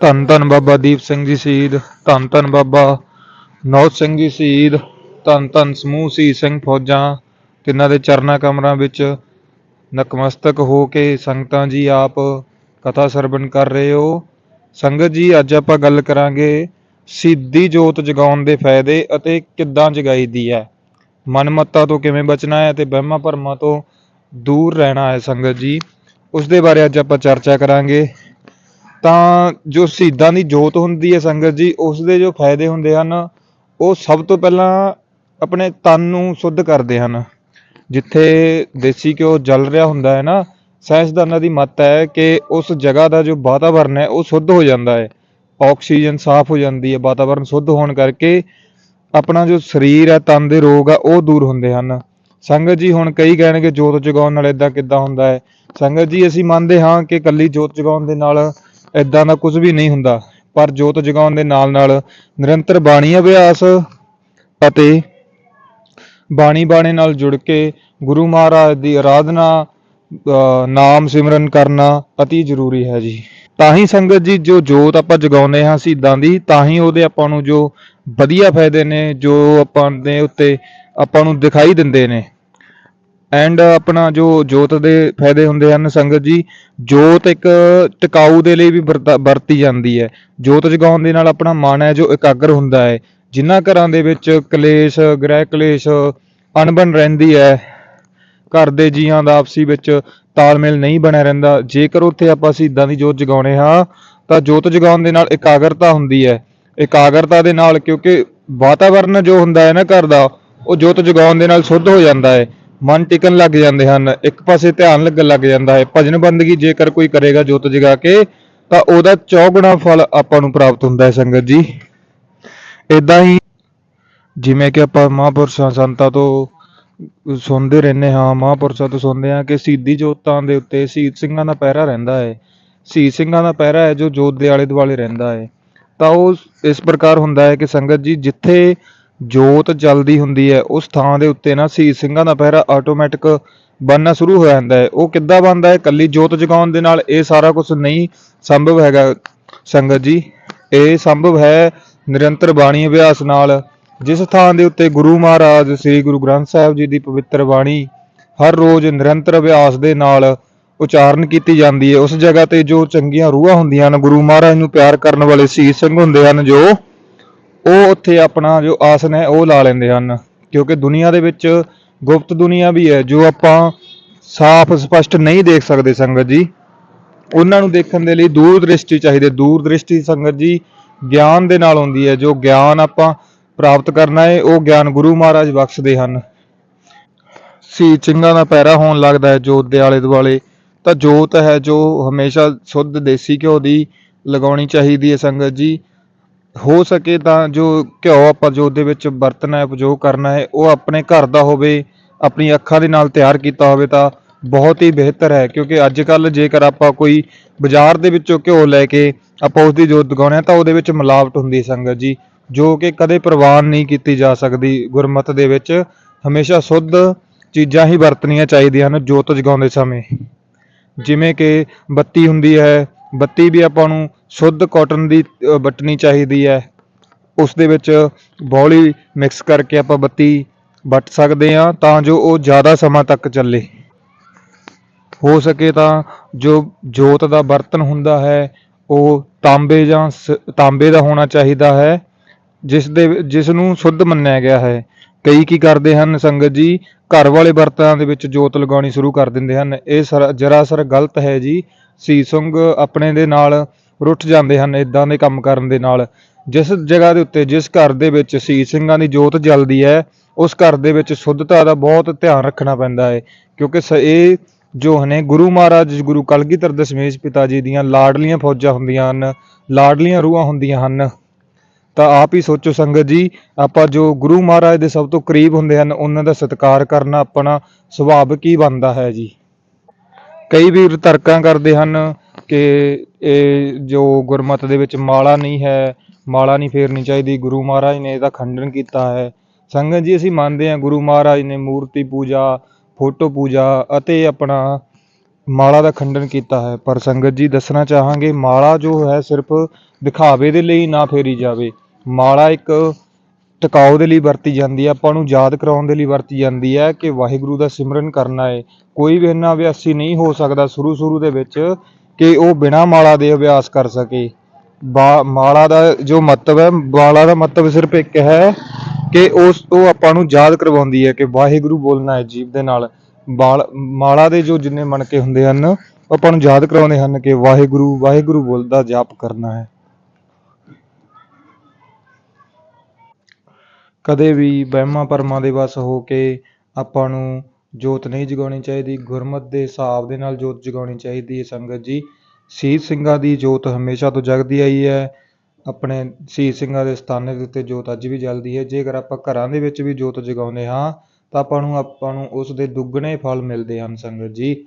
ਧੰਨ ਧੰਨ ਬਾਬਾ ਦੀਪ ਸਿੰਘ ਜੀ ਸ਼ਹੀਦ, ਧੰਨ ਧੰਨ ਬਾਬਾ ਨੌਜ ਸਿੰਘ ਜੀ ਸ਼ਹੀਦ, ਧੰਨ ਧੰਨ ਸਮੂਹ ਸ਼ਹੀਦ ਸਿੰਘ ਫੌਜਾਂ, ਤਿੰਨਾਂ ਦੇ ਚਰਨਾ ਕਮਰਾਂ ਵਿੱਚ ਨਕਮਸਤਕ ਹੋ ਕੇ ਸੰਗਤਾਂ ਜੀ ਆਪ ਕਥਾ ਸਰਵਣ ਕਰ ਰਹੇ ਹੋ। ਸੰਗਤ ਜੀ, ਅੱਜ ਆਪਾਂ ਗੱਲ ਕਰਾਂਗੇ ਸਿੱਧੀ ਜੋਤ ਜਗਾਉਣ ਦੇ ਫਾਇਦੇ ਅਤੇ ਕਿੱਦਾਂ ਜਗਾਈ ਦੀ ਹੈ। ਮਨਮੱਤਾ ਤੋਂ ਕਿਵੇਂ ਬਚਣਾ ਹੈ ਤੇ ਵਹਿਮਾਂ ਭਰਮਾਂ ਤੋਂ ਦੂਰ ਰਹਿਣਾ ਹੈ ਸੰਗਤ ਜੀ। ਉਸ ਦੇ ਬਾਰੇ ਅੱਜ ਆਪਾਂ ਚਰਚਾ ਕਰਾਂਗੇ। ਤਾਂ ਜੋ ਸ਼ਹੀਦਾਂ ਦੀ ਜੋਤ ਹੁੰਦੀ ਹੈ ਸੰਗਤ ਜੀ ਉਸ ਦੇ ਜੋ ਫਾਇਦੇ ਹੁੰਦੇ ਹਨ, ਉਹ ਸਭ ਤੋਂ ਪਹਿਲਾਂ ਆਪਣੇ ਤਨ ਨੂੰ ਸ਼ੁੱਧ ਕਰਦੇ ਹਨ। ਜਿੱਥੇ ਦੇਸੀ ਘਿਓ ਜਲ ਰਿਹਾ ਹੁੰਦਾ ਹੈ ਨਾ ਸਾਇੰਸਦਾਨਾਂ ਦੀ ਮੱਤ ਹੈ ਕਿ ਉਸ ਜਗ੍ਹਾ ਦਾ ਜੋ ਵਾਤਾਵਰਨ ਹੈ, ਉਹ ਸ਼ੁੱਧ ਹੋ ਜਾਂਦਾ ਹੈ। ਆਕਸੀਜਨ ਸਾਫ਼ ਹੋ ਜਾਂਦੀ ਹੈ, ਵਾਤਾਵਰਨ ਸ਼ੁੱਧ ਹੋਣ ਕਰਕੇ ਆਪਣਾ ਜੋ ਸਰੀਰ ਹੈ, ਤਨ ਦੇ ਰੋਗ ਆ, ਉਹ ਦੂਰ ਹੁੰਦੇ ਹਨ। ਸੰਗਤ ਜੀ, ਹੁਣ ਕਈ ਕਹਿਣਗੇ ਜੋਤ ਜਗਾਉਣ ਨਾਲ ਇਦਾਂ ਕਿੱਦਾਂ ਹੁੰਦਾ ਹੈ? ਸੰਗਤ ਜੀ, ਅਸੀਂ ਮੰਨਦੇ ਹਾਂ ਕਿ ਕੱਲੀ ਜੋਤ ਜਗਾਉਣ ਦੇ ਨਾਲ ਇਦਾਂ ਦਾ ਕੁਝ ਵੀ ਨਹੀਂ ਹੁੰਦਾ। ਪਰ ਜੋਤ ਜਗਾਉਣ ਦੇ ਨਾਲ ਨਾਲ ਨਿਰੰਤਰ ਬਾਣੀ ਅਭਿਆਸ ਅਤੇ ਬਾਣੀ ਬਾਣੇ ਨਾਲ ਜੁੜ ਕੇ ਗੁਰੂ ਮਹਾਰਾਜ ਦੀ ਆਰਾਧਨਾ ਅ, ਨਾਮ ਸਿਮਰਨ ਕਰਨਾ ਅਤੀ ਜ਼ਰੂਰੀ ਹੈ ਜੀ। ਤਾਂ ਹੀ ਸੰਗਤ ਜੀ ਜੋ ਜੋਤ ਆਪਾਂ ਜਗਾਉਂਦੇ ਹਾਂ ਸ਼ਹੀਦਾਂ ਦੀ ਤਾਂ ਹੀ ਉਹਦੇ ਆਪਾਂ ਨੂੰ ਜੋ ਵਧੀਆ ਫਾਇਦੇ ਨੇ ਜੋ ਆਪਾਂ ਦੇ ਉੱਤੇ ਆਪਾਂ ਨੂੰ ਦਿਖਾਈ ਦਿੰਦੇ ਨੇ। ਐਂਡ ਆਪਣਾ ਜੋ ਜੋਤ ਦੇ ਫਾਇਦੇ ਹੁੰਦੇ ਹਨ ਸੰਗਤ ਜੀ, ਜੋਤ ਇੱਕ ਟਿਕਾਊ ਦੇ ਲਈ ਵੀ ਵਰਤਾ- ਵਰਤੀ ਜਾਂਦੀ ਹੈ। ਜੋਤ ਜਗਾਉਣ ਦੇ ਨਾਲ ਆਪਣਾ ਮਨ ਹੈ ਜੋ ਇਕਾਗਰ ਹੁੰਦਾ ਹੈ। ਜਿਨ੍ਹਾਂ ਘਰਾਂ ਦੇ ਵਿੱਚ ਕਲੇਸ਼, ਗ੍ਰਹਿ ਕਲੇਸ਼ ਅਣਬਣ ਰਹਿੰਦੀ ਹੈ, ਘਰ ਦੇ ਜੀਆਂ ਦਾ ਆਪਸੀ ਵਿੱਚ ਤਾਲਮੇਲ ਨਹੀਂ ਬਣਿਆ ਰਹਿੰਦਾ, ਜੇਕਰ ਉੱਥੇ ਆਪਾਂ ਸ਼ਹੀਦਾਂ ਦੀ ਜੋਤ ਜਗਾਉਣੇ ਹਾਂ, ਤਾਂ ਜੋਤ ਜਗਾਉਣ ਦੇ ਨਾਲ ਇਕਾਗਰਤਾ ਹੁੰਦੀ ਹੈ। ਇਕਾਗਰਤਾ ਦੇ ਨਾਲ ਕਿਉਂਕਿ ਵਾਤਾਵਰਨ ਜੋ ਹੁੰਦਾ ਹੈ ਨਾ ਘਰ ਦਾ, ਉਹ ਜੋਤ ਜਗਾਉਣ ਦੇ ਨਾਲ ਸ਼ੁੱਧ ਹੋ ਜਾਂਦਾ ਹੈ। ਮਨ ਟਿਕਣ ਲੱਗ ਜਾਂਦੇ ਹਨ। ਇੱਕ ਪਾਸੇ ਧਿਆਨ ਲੱਗਣ ਲੱਗ ਜਾਂਦਾ ਹੈ। ਭਜਨ ਬੰਦਗੀ ਜੇਕਰ ਕੋਈ ਕਰੇਗਾ ਜੋਤ ਜਗਾ ਕੇ, ਤਾਂ ਉਹਦਾ ਚੌਗੁਣਾ ਫਲ ਆਪਾਂ ਨੂੰ ਪ੍ਰਾਪਤ ਹੁੰਦਾ ਹੈ ਸੰਗਤ ਜੀ। ਇਦਾਂ ਹੀ ਜਿਵੇਂ ਕਿ ਆਪਾਂ ਮਹਾਂਪੁਰਸ਼ਾਂ ਸੰਤਾਂ ਤੋਂ ਸੁਣਦੇ ਰਹਿੰਦੇ ਹਾਂ, ਮਹਾਂਪੁਰਸ਼ਾਂ ਤੋਂ ਸੁਣਦੇ ਹਾਂ ਕਿ ਸ਼ਹੀਦੀ ਜੋਤਾਂ ਦੇ ਉੱਤੇ ਸ਼ਹੀਦ ਸਿੰਘਾਂ ਦਾ ਪਹਿਰਾ ਰਹਿੰਦਾ ਹੈ। ਸ਼ਹੀਦ ਸਿੰਘਾਂ ਦਾ ਪਹਿਰਾ ਹੈ ਜੋ ਜੋਤ ਦੇ ਆਲੇ ਦੁਆਲੇ ਰਹਿੰਦਾ ਹੈ। ਤਾਂ ਉਹ ਇਸ ਪ੍ਰਕਾਰ ਹੁੰਦਾ ਹੈ ਕਿ ਸੰਗਤ ਜੀ ਜਿੱਥੇ ਜੋਤ ਜਲਦੀ ਹੁੰਦੀ ਹੈ। ਉਸ ਥਾਂ ਦੇ ਉੱਤੇ ਨਾ ਸ਼ਹੀਦ ਸਿੰਘਾਂ ਦਾ ਪਹਿਰਾ ਆਟੋਮੈਟਿਕ ਬਣਨਾ ਸ਼ੁਰੂ ਹੋ ਜਾਂਦਾ ਹੈ। ਉਹ ਕਿੱਦਾਂ ਬਣਦਾ ਹੈ? ਕੱਲੀ ਜੋਤ ਜਗਾਉਣ ਦੇ ਨਾਲ ਇਹ ਸਾਰਾ ਕੁਝ ਨਹੀਂ ਸੰਭਵ ਹੈਗਾ। ਸੰਗਤ ਜੀ, ਇਹ ਸੰਭਵ ਹੈ ਨਿਰੰਤਰ ਬਾਣੀ ਅਭਿਆਸ ਨਾਲ। ਜਿਸ ਥਾਂ ਦੇ ਉੱਤੇ ਗੁਰੂ ਮਹਾਰਾਜ ਸ੍ਰੀ ਗੁਰੂ ਗ੍ਰੰਥ ਸਾਹਿਬ ਜੀ ਦੀ ਪਵਿੱਤਰ ਬਾਣੀ ਹਰ ਰੋਜ਼ ਨਿਰੰਤਰ ਅਭਿਆਸ ਦੇ ਨਾਲ ਉਚਾਰਨ ਕੀਤੀ ਜਾਂਦੀ ਹੈ। ਉਸ ਜਗ੍ਹਾ ਤੇ ਜੋ ਚੰਗੀਆਂ ਰੂਹਾਂ ਹੁੰਦੀਆਂ ਹਨ, ਗੁਰੂ ਮਹਾਰਾਜ ਨੂੰ ਪਿਆਰ ਕਰਨ ਵਾਲੇ ਸ਼ਹੀਦ ਸਿੰਘ ਹੁੰਦੇ ਹਨ, ਜੋ ਉਹ ਉੱਥੇ ਆਪਣਾ ਜੋ ਆਸਨ ਹੈ, ਉਹ ਲਾ ਲੈਂਦੇ ਹਨ। ਕਿਉਂਕਿ ਦੁਨੀਆ ਦੇ ਵਿੱਚ ਗੁਪਤ ਦੁਨੀਆ ਵੀ ਹੈ, ਜੋ ਆਪਾਂ ਸਾਫ਼, ਸਪਸ਼ਟ ਨਹੀਂ ਦੇਖ ਸਕਦੇ ਸੰਗਤ ਜੀ। ਉਹਨਾਂ ਨੂੰ ਦੇਖਣ ਦੇ ਲਈ ਦੂਰ ਦ੍ਰਿਸ਼ਟੀ ਚਾਹੀਦੀ ਹੈ। ਦੂਰ ਦ੍ਰਿਸ਼ਟੀ ਸੰਗਤ ਜੀ ਗਿਆਨ ਦੇ ਨਾਲ ਹੁੰਦੀ ਹੈ। ਜੋ ਗਿਆਨ ਆਪਾਂ ਪ੍ਰਾਪਤ ਕਰਨਾ ਹੈ, ਉਹ ਗਿਆਨ ਗੁਰੂ ਮਹਾਰਾਜ ਬਖਸ਼ਦੇ ਹਨ। ਸ਼ਹੀਦ ਸਿੰਘਾਂ ਦਾ ਪੈਰਾ ਹੋਣ ਲੱਗਦਾ ਹੈ, ਜੋਤ ਦੇ ਆਲੇ ਦੁਆਲੇ ਤਾਂ ਜੋਤ ਹੈ ਜੋ ਹਮੇਸ਼ਾ ਸ਼ੁੱਧ ਦੇਸੀ ਘਿਓ ਦੀ ਲਗਾਉਣੀ ਚਾਹੀਦੀ ਹੈ ਸੰਗਤ ਜੀ। ਹੋ ਸਕੇ ਤਾਂ ਜੋ ਘਿਓ ਆਪਾਂ ਜੋਤ ਦੇ ਵਿੱਚ ਵਰਤਣਾ ਹੈ ਉਪਯੋਗ ਕਰਨਾ ਹੈ, ਉਹ ਆਪਣੇ ਘਰ ਦਾ ਹੋਵੇ, ਆਪਣੀ ਅੱਖਾਂ ਦੇ ਨਾਲ ਤਿਆਰ ਕੀਤਾ ਹੋਵੇ ਤਾਂ ਬਹੁਤ ਹੀ ਬਿਹਤਰ ਹੈ, ਕਿਉਂਕਿ ਅੱਜ ਕੱਲ ਜੇਕਰ ਆਪਾਂ ਕੋਈ ਬਾਜ਼ਾਰ ਦੇ ਵਿੱਚੋਂ ਘਿਓ ਲੈ ਕੇ ਆਪਾਂ ਉਸ ਦੀ ਜੋਤ ਜਗਾਉਂਦੇ ਹਾਂ, ਤਾਂ ਉਹਦੇ ਵਿੱਚ ਮਿਲਾਵਟ ਹੁੰਦੀ ਸੰਗਤ ਜੀ, ਜੋ ਕਿ ਕਦੇ ਪ੍ਰਵਾਨ ਨਹੀਂ ਕੀਤੀ ਜਾ ਸਕਦੀ। ਗੁਰਮਤ ਦੇ ਵਿੱਚ ਹਮੇਸ਼ਾ ਸ਼ੁੱਧ ਚੀਜ਼ਾਂ ਹੀ ਵਰਤਣੀਆਂ ਚਾਹੀਦੀਆਂ ਹਨ, ਜੋਤ ਜਗਾਉਂਦੇ ਸਮੇਂ। ਜਿਵੇਂ ਕਿ ਬੱਤੀ ਹੁੰਦੀ ਹੈ ਬੱਤੀ ਵੀ ਆਪਾਂ ਨੂੰ ਸ਼ੁੱਧ ਕਾਟਨ ਦੀ ਅ, ਵੱਟਣੀ ਚਾਹੀਦੀ ਹੈ। ਉਸ ਦੇ ਵਿੱਚ ਬੌਲੀ ਮਿਕਸ ਕਰਕੇ ਆਪਾਂ ਬੱਤੀ ਵੱਟ ਸਕਦੇ ਹਾਂ ਤਾਂ ਜੋ ਉਹ ਜ਼ਿਆਦਾ ਸਮਾਂ ਤੱਕ ਚੱਲੇ। ਹੋ ਸਕੇ ਤਾਂ ਜੋ ਜੋਤ ਦਾ ਬਰਤਨ ਹੁੰਦਾ ਹੈ ਉਹ ਤਾਂਬੇ ਜਾਂ ਸ- ਤਾਂਬੇ ਦਾ ਹੋਣਾ ਚਾਹੀਦਾ ਹੈ ਜਿਸ ਦੇ ਜਿਸ ਨੂੰ ਸ਼ੁੱਧ ਮੰਨਿਆ ਗਿਆ ਹੈ। ਕਈ ਕੀ ਕਰਦੇ ਹਨ ਸੰਗਤ ਜੀ ਘਰ ਵਾਲੇ ਬਰਤਨਾਂ ਦੇ ਵਿੱਚ ਜੋਤ ਲਗਾਉਣੀ ਸ਼ੁਰੂ ਕਰ ਦਿੰਦੇ ਹਨ। ਇਹ ਸਰ ਜਰਾਸਰ ਗਲਤ ਹੈ ਜੀ। ਸੀ ਸੀਸੁੰਗ ਆਪਣੇ ਦੇ ਨਾਲ ਰੁੱਠ ਜਾਂਦੇ ਹਨ ਇਦਾਂ ਦੇ ਕੰਮ ਕਰਨ ਦੇ ਨਾਲ। ਜਿਸ ਜਗ੍ਹਾ ਦੇ ਉੱਤੇ, ਜਿਸ ਘਰ ਦੇ ਵਿੱਚ ਸੀਸ ਸਿੰਘਾਂ ਦੀ ਜੋਤ ਜਲਦੀ ਹੈ, ਉਸ ਘਰ ਦੇ ਵਿੱਚ ਸ਼ੁੱਧਤਾ ਦਾ ਬਹੁਤ ਧਿਆਨ ਰੱਖਣਾ ਪੈਂਦਾ ਹੈ। ਕਿਉਂਕਿ ਸ- ਇਹ ਜੋ ਨੇ ਗੁਰੂ ਮਹਾਰਾਜ, ਗੁਰੂ ਕਲਗੀਧਰ ਦਸ਼ਮੇਸ਼ ਪਿਤਾ ਜੀ ਦੀਆਂ ਲਾਡਲੀਆਂ ਫੌਜਾਂ ਹੁੰਦੀਆਂ ਹਨ, ਲਾਡਲੀਆਂ ਰੂਹਾਂ ਹੁੰਦੀਆਂ ਹਨ। ਤਾਂ ਆਪ ਹੀ ਸੋਚੋ ਸੰਗਤ ਜੀ, ਆਪਾਂ ਜੋ ਗੁਰੂ ਮਹਾਰਾਜ ਦੇ ਸਭ ਤੋਂ ਕਰੀਬ ਹੁੰਦੇ ਹਨ, ਉਹਨਾਂ ਦਾ ਸਤਿਕਾਰ ਕਰਨਾ ਆਪਣਾ ਸੁਭਾਵਿਕ ਹੀ ਬਣਦਾ ਹੈ ਜੀ। ਕਈ ਵੀਰ ਤਰਕਾਂ ਕਰਦੇ ਹਨ ਕਿ ਇਹ ਜੋ ਗੁਰਮਤ ਦੇ ਵਿੱਚ ਮਾਲਾ ਨਹੀਂ ਹੈ, ਮਾਲਾ ਨਹੀਂ ਫੇਰਨੀ ਚਾਹੀਦੀ, ਗੁਰੂ ਮਹਾਰਾਜ ਨੇ ਇਹਦਾ ਖੰਡਨ ਕੀਤਾ ਹੈ। ਸੰਗਤ ਜੀ, ਅਸੀਂ ਮੰਨਦੇ ਹਾਂ ਗੁਰੂ ਮਹਾਰਾਜ ਨੇ ਮੂਰਤੀ ਪੂਜਾ, ਫੋਟੋ ਪੂਜਾ ਅਤੇ ਆਪਣਾ ਮਾਲਾ ਦਾ ਖੰਡਨ ਕੀਤਾ ਹੈ। ਪਰ ਸੰਗਤ ਜੀ, ਦੱਸਣਾ ਚਾਹਾਂਗੇ ਮਾਲਾ ਜੋ ਹੈ ਸਿਰਫ ਦਿਖਾਵੇ ਦੇ ਲਈ ਨਾ ਫੇਰੀ ਜਾਵੇ। ਮਾਲਾ ਇੱਕ ਟਿਕਾਓ ਦੇ ਲਈ ਵਰਤੀ ਜਾਂਦੀ ਹੈ, ਆਪਾਂ ਨੂੰ ਯਾਦ ਕਰਾਉਣ ਦੇ ਲਈ ਵਰਤੀ ਜਾਂਦੀ ਹੈ ਕਿ ਵਾਹਿਗੁਰੂ ਦਾ ਸਿਮਰਨ ਕਰਨਾ ਹੈ। ਕੋਈ ਵੀ ਇੰਨਾ ਅਭਿਆਸੀ ਨਹੀਂ ਹੋ ਸਕਦਾ ਸ਼ੁਰੂ ਸ਼ੁਰੂ ਦੇ ਵਿੱਚ ਕਿ ਉਹ ਬਿਨਾਂ ਮਾਲਾ ਦੇ ਅਭਿਆਸ ਕਰ ਸਕੇ। ਬਾ, ਮਾਲਾ ਦਾ ਜੋ ਮਹੱਤਵ ਹੈ, ਮਾਲਾ ਦਾ ਮਹੱਤਵ ਸਿਰਫ ਇੱਕ ਹੈ ਕਿ ਉਸ ਤੋਂ ਆਪਾਂ ਨੂੰ ਯਾਦ ਕਰਵਾਉਂਦੀ ਹੈ ਕਿ ਵਾਹਿਗੁਰੂ ਬੋਲਣਾ ਹੈ ਜੀਵ ਦੇ ਨਾਲ। ਬਾਲ, ਮਾਲਾ ਦੇ ਜੋ ਜਿੰਨੇ ਮਣਕੇ ਹੁੰਦੇ ਹਨ, ਆਪਾਂ ਨੂੰ ਯਾਦ ਕਰਾਉਂਦੇ ਹਨ ਕਿ ਵਾਹਿਗੁਰੂ ਵਾਹਿਗੁਰੂ ਬੋਲਦਾ ਜਾਪ ਕਰਨਾ ਹੈ। ਕਦੇ ਵੀ ਵਹਿਮਾਂ ਭਰਮਾਂ ਦੇ ਵੱਸ ਹੋ ਕੇ ਆਪਾਂ ਨੂੰ ਜੋਤ ਨਹੀਂ ਜਗਾਉਣੀ ਚਾਹੀਦੀ, ਗੁਰਮਤਿ ਦੇ ਹਿਸਾਬ ਦੇ ਨਾਲ ਜੋਤ ਜਗਾਉਣੀ ਚਾਹੀਦੀ ਹੈ ਸੰਗਤ ਜੀ। ਸ਼ਹੀਦ ਸਿੰਘਾਂ ਦੀ ਜੋਤ ਹਮੇਸ਼ਾ ਤੋਂ ਜਗਦੀ ਆਈ ਹੈ। ਆਪਣੇ ਸ਼ਹੀਦ ਸਿੰਘਾਂ ਦੇ ਸਥਾਨਾਂ ਦੇ ਉੱਤੇ ਜੋਤ ਅੱਜ ਵੀ ਜਲਦੀ ਹੈ। ਜੇਕਰ ਆਪਾਂ ਘਰਾਂ ਦੇ ਵਿੱਚ ਵੀ ਜੋਤ ਜਗਾਉਂਦੇ ਹਾਂ, ਤਾਂ ਆਪਾਂ ਨੂੰ ਆਪਾਂ ਨੂੰ ਉਸ ਦੇ ਦੁੱਗਣੇ ਫਲ ਮਿਲਦੇ ਹਨ ਸੰਗਤ ਜੀ।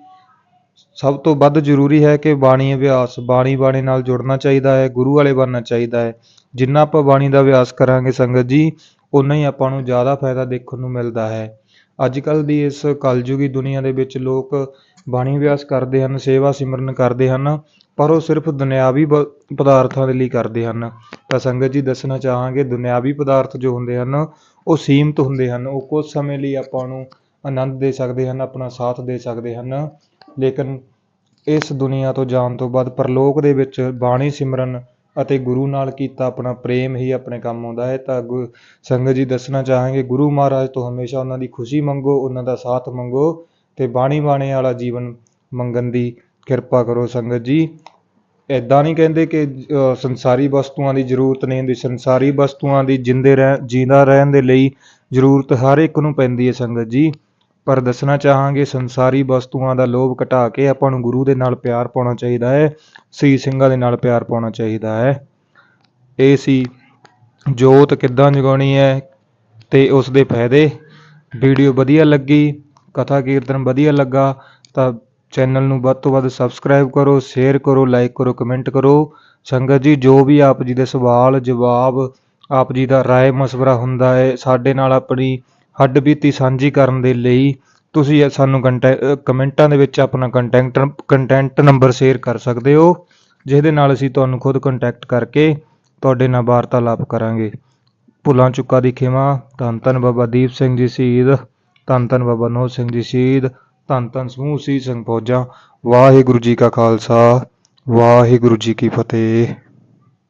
ਸਭ ਤੋਂ ਵੱਧ ਜ਼ਰੂਰੀ ਹੈ ਕਿ ਬਾਣੀ ਅਭਿਆਸ, ਬਾਣੀ ਬਾਣੀ ਨਾਲ ਜੁੜਨਾ ਚਾਹੀਦਾ ਹੈ, ਗੁਰੂ ਵਾਲੇ ਬਣਨਾ ਚਾਹੀਦਾ ਹੈ। ਜਿੰਨਾ ਆਪਾਂ ਬਾਣੀ ਦਾ ਅਭਿਆਸ ਕਰਾਂਗੇ ਸੰਗਤ ਜੀ ਉਨਾ ਹੀ ਆਪਾਂ ਨੂੰ ਜ਼ਿਆਦਾ ਫਾਇਦਾ ਦੇਖਣ ਨੂੰ ਮਿਲਦਾ ਹੈ। ਅੱਜ ਕੱਲ੍ਹ ਦੀ ਇਸ ਕਲਯੁਗੀ ਦੁਨੀਆ ਦੇ ਵਿੱਚ ਲੋਕ ਬਾਣੀ ਅਭਿਆਸ ਕਰਦੇ ਹਨ, ਸੇਵਾ ਸਿਮਰਨ ਕਰਦੇ ਹਨ, ਪਰ ਉਹ ਸਿਰਫ ਦੁਨਿਆਵੀ ਬ- ਪਦਾਰਥਾਂ ਦੇ ਲਈ ਕਰਦੇ ਹਨ। ਤਾਂ ਸੰਗਤ ਜੀ, ਦੱਸਣਾ ਚਾਹਾਂਗੇ, ਦੁਨਿਆਵੀ ਪਦਾਰਥ ਜੋ ਹੁੰਦੇ ਹਨ, ਉਹ ਸੀਮਤ ਹੁੰਦੇ ਹਨ। ਉਹ ਕੁਝ ਸਮੇਂ ਲਈ ਆਪਾਂ ਨੂੰ ਆਨੰਦ ਦੇ ਸਕਦੇ ਹਨ, ਆਪਣਾ ਸਾਥ ਦੇ ਸਕਦੇ ਹਨ। ਲੇਕਿਨ ਇਸ ਦੁਨੀਆ ਤੋਂ ਜਾਣ ਤੋਂ ਬਾਅਦ ਪਰਲੋਕ ਦੇ ਵਿੱਚ ਬਾਣੀ ਸਿਮਰਨ ਅਤੇ ਗੁਰੂ ਨਾਲ ਕੀਤਾ ਆਪਣਾ ਪ੍ਰੇਮ ਹੀ ਆਪਣੇ ਕੰਮ ਆਉਂਦਾ ਹੈ। ਤਾਂ ਗੁ- ਸੰਗਤ ਜੀ, ਦੱਸਣਾ ਚਾਹਾਂਗੇ, ਗੁਰੂ ਮਹਾਰਾਜ ਤੋਂ ਹਮੇਸ਼ਾ ਉਹਨਾਂ ਦੀ ਖੁਸ਼ੀ ਮੰਗੋ, ਉਹਨਾਂ ਦਾ ਸਾਥ ਮੰਗੋ ਤੇ ਬਾਣੀ ਬਾਣੇ ਵਾਲਾ ਜੀਵਨ ਮੰਗਣ ਦੀ ਕਿਰਪਾ ਕਰੋ ਸੰਗਤ ਜੀ। ਐਦਾਂ ਨਹੀਂ ਕਹਿੰਦੇ ਕਿ ਸੰਸਾਰੀ ਵਸਤੂਆਂ ਦੀ ਜ਼ਰੂਰਤ ਨਹੀਂ ਹੁੰਦੀ। ਸੰਸਾਰੀ ਵਸਤੂਆਂ ਦੀ ਜਿੰਦੇ ਰਹਿ ਜਿੰਦਾ ਰਹਿਣ ਦੇ ਲਈ ਜ਼ਰੂਰਤ ਹਰ ਇੱਕ ਨੂੰ ਪੈਂਦੀ ਹੈ ਸੰਗਤ ਜੀ। ਪਰ ਦੱਸਣਾ ਚਾਹਾਂਗੇ, ਸੰਸਾਰੀ ਵਸਤੂਆਂ ਦਾ ਲੋਭ ਘਟਾ ਕੇ ਆਪਾਂ ਨੂੰ ਗੁਰੂ ਦੇ ਨਾਲ ਪਿਆਰ ਪਾਉਣਾ ਚਾਹੀਦਾ ਹੈ, ਸ੍ਰੀ ਸਿੰਘਾਂ ਦੇ ਨਾਲ ਪਿਆਰ ਪਾਉਣਾ ਚਾਹੀਦਾ ਹੈ। ਇਹ ਸੀ, ਜੋਤ ਕਿੱਦਾਂ ਜਗਾਉਣੀ ਹੈ ਤੇ ਉਸ ਦੇ ਫਾਇਦੇ। ਵੀਡੀਓ ਵਧੀਆ ਲੱਗੀ, ਕਥਾ ਕੀਰਤਨ ਵਧੀਆ ਲੱਗਾ, ਤਾਂ ਚੈਨਲ ਨੂੰ ਵੱਧ ਤੋਂ ਵੱਧ ਸਬਸਕ੍ਰਾਈਬ ਕਰੋ, ਸ਼ੇਅਰ ਕਰੋ, ਲਾਈਕ ਕਰੋ, ਕਮੈਂਟ ਕਰੋ। ਸੰਗਤ ਜੀ, ਜੋ ਵੀ ਆਪ ਜੀ ਦੇ ਸਵਾਲ ਜਵਾਬ ਆਪ ਜੀ ਦਾ ਰਾਏ ਮਸ਼ਵਰਾ ਹੁੰਦਾ ਹੈ, ਸਾਡੇ ਨਾਲ ਆਪਣੀ ਹੱਡਬੀਤੀ ਸਾਂਝੀ ਕਰਨ ਦੇ ਲਈ ਤੁਸੀਂ ਸਾਨੂੰ ਕੰਟੈ ਕਮੈਂਟਾਂ ਦੇ ਵਿੱਚ ਆਪਣਾ ਕੰਟੈਕਟ ਕੰਟੈਂਟ ਨੰਬਰ ਸ਼ੇਅਰ ਕਰ ਸਕਦੇ ਹੋ, ਜਿਹਦੇ ਨਾਲ ਅਸੀਂ ਤੁਹਾਨੂੰ ਖੁਦ ਕੰਟੈਕਟ ਕਰਕੇ ਤੁਹਾਡੇ ਨਾਲ ਵਾਰਤਾਲਾਪ ਕਰਾਂਗੇ। ਭੁੱਲਾਂ ਚੁੱਕਾ ਦੀ ਖਿਮਾ, ਧੰਨ ਧੰਨ ਬਾਬਾ ਦੀਪ ਸਿੰਘ ਜੀ ਸ਼ਹੀਦ, ਧੰਨ ਧੰਨ ਬਾਬਾ ਨੋਹ ਸਿੰਘ ਜੀ ਸ਼ਹੀਦ, ਧੰਨ ਧੰਨ ਸਮੂਹ ਸੀ ਸਿੰਘ ਫੌਜਾਂ, ਵਾਹਿਗੁਰੂ ਜੀ ਕਾ ਖਾਲਸਾ, ਵਾਹਿਗੁਰੂ ਜੀ ਕੀ ਫਤਿਹ।